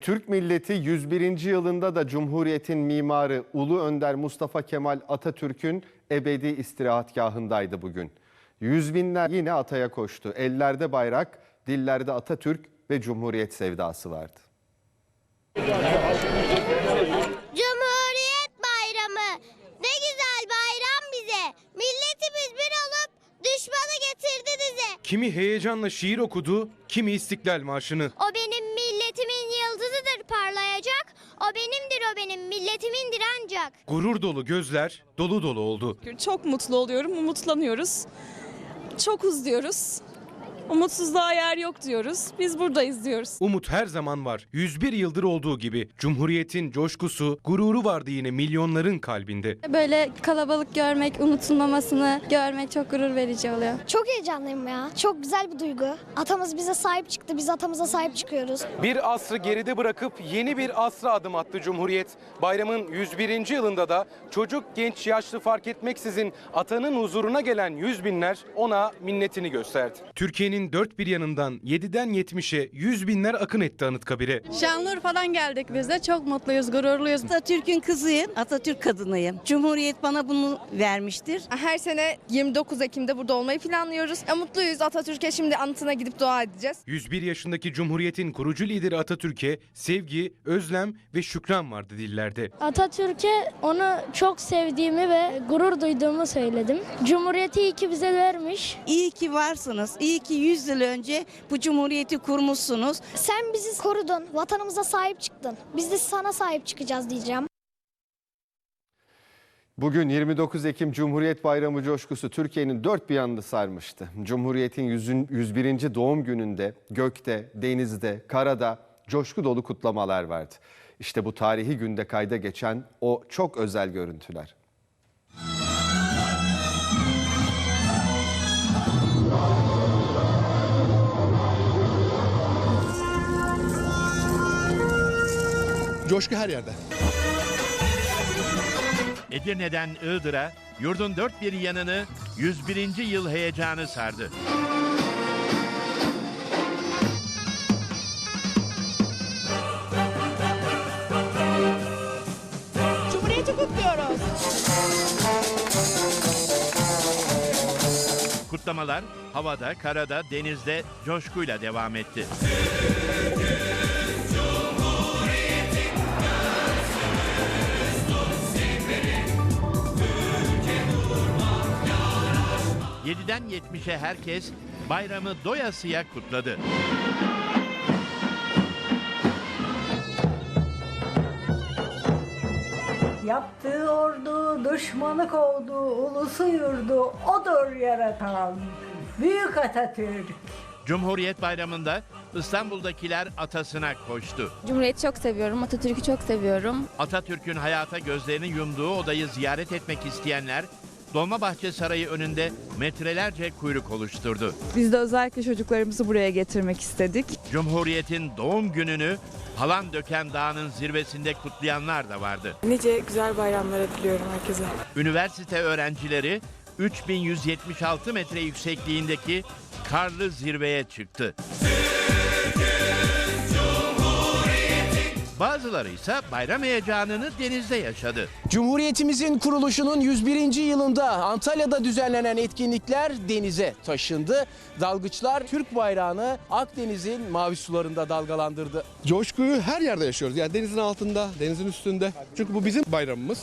Türk milleti 101. yılında da Cumhuriyet'in mimarı Ulu Önder Mustafa Kemal Atatürk'ün ebedi istirahatgahındaydı bugün. Yüz binler yine ataya koştu. Ellerde bayrak, dillerde Atatürk ve Cumhuriyet sevdası vardı. Cumhuriyet Bayramı. Ne güzel bayram bize. Milletimiz bir olup düşmanı getirdi dize. Kimi heyecanla şiir okudu, kimi İstiklal Marşı'nı. O O benimdir o benim milletimindir ancak. Gurur dolu gözler dolu dolu oldu. Çok mutlu oluyorum, umutlanıyoruz. Çok uzluyoruz. Umutsuzluğa yer yok diyoruz. Biz buradayız diyoruz. Umut her zaman var. 101 yıldır olduğu gibi. Cumhuriyetin coşkusu, gururu vardı yine milyonların kalbinde. Böyle kalabalık görmek, unutulmamasını görmek çok gurur verici oluyor. Çok heyecanlıyım ya. Çok güzel bir duygu. Atamız bize sahip çıktı. Biz atamıza sahip çıkıyoruz. Bir asrı geride bırakıp yeni bir asra adım attı Cumhuriyet. Bayramın 101. yılında da çocuk, genç, yaşlı fark etmeksizin atanın huzuruna gelen yüz binler ona minnetini gösterdi. Türkiye'nin dört bir yanından 7'den 70'e yüz binler akın etti Anıtkabir'e. Şanlıurfa'dan geldik biz de çok mutluyuz, gururluyuz. Atatürk'ün kızıyım, Atatürk kadınıyım. Cumhuriyet bana bunu vermiştir. Her sene 29 Ekim'de burada olmayı planlıyoruz. E, mutluyuz. Atatürk'e şimdi anıtına gidip dua edeceğiz. 101 yaşındaki Cumhuriyet'in kurucu lideri Atatürk'e sevgi, özlem ve şükran vardı dillerde. Atatürk'e onu çok sevdiğimi ve gurur duyduğumu söyledim. Cumhuriyeti iyi ki bize vermiş. İyi ki varsınız. İyi ki 100 yıl önce bu cumhuriyeti kurmuşsunuz. Sen bizi korudun. Vatanımıza sahip çıktın. Biz de sana sahip çıkacağız diyeceğim. Bugün 29 Ekim Cumhuriyet Bayramı coşkusu Türkiye'nin dört bir yanını sarmıştı. Cumhuriyet'in 100. 101. doğum gününde gökte, denizde, karada coşku dolu kutlamalar vardı. İşte bu tarihi günde kayda geçen o çok özel görüntüler. Coşku her yerde. Edirne'den Iğdır'a yurdun dört bir yanını 101. yıl heyecanı sardı. Cumhuriyeti kutluyoruz. Kutlamalar havada, karada, denizde coşkuyla devam etti. Yediden yetmişe herkes bayramı doyasıya kutladı. Yaptığı ordu düşmanı kovdu, ulusu yurdu odur yaratan. Büyük Atatürk. Cumhuriyet Bayramı'nda İstanbul'dakiler atasına koştu. Cumhuriyeti çok seviyorum, Atatürk'ü çok seviyorum. Atatürk'ün hayata gözlerini yumduğu odayı ziyaret etmek isteyenler Dolmabahçe Sarayı önünde metrelerce kuyruk oluşturdu. Biz de özellikle çocuklarımızı buraya getirmek istedik. Cumhuriyet'in doğum gününü Palandöken Dağı'nın zirvesinde kutlayanlar da vardı. Nice güzel bayramlar diliyorum herkese. Üniversite öğrencileri 3176 metre yüksekliğindeki karlı zirveye çıktı. Bazıları ise bayram heyecanını denizde yaşadı. Cumhuriyetimizin kuruluşunun 101. yılında Antalya'da düzenlenen etkinlikler denize taşındı. Dalgıçlar Türk bayrağını Akdeniz'in mavi sularında dalgalandırdı. Coşkuyu her yerde yaşıyoruz. Yani denizin altında, denizin üstünde. Çünkü bu bizim bayramımız.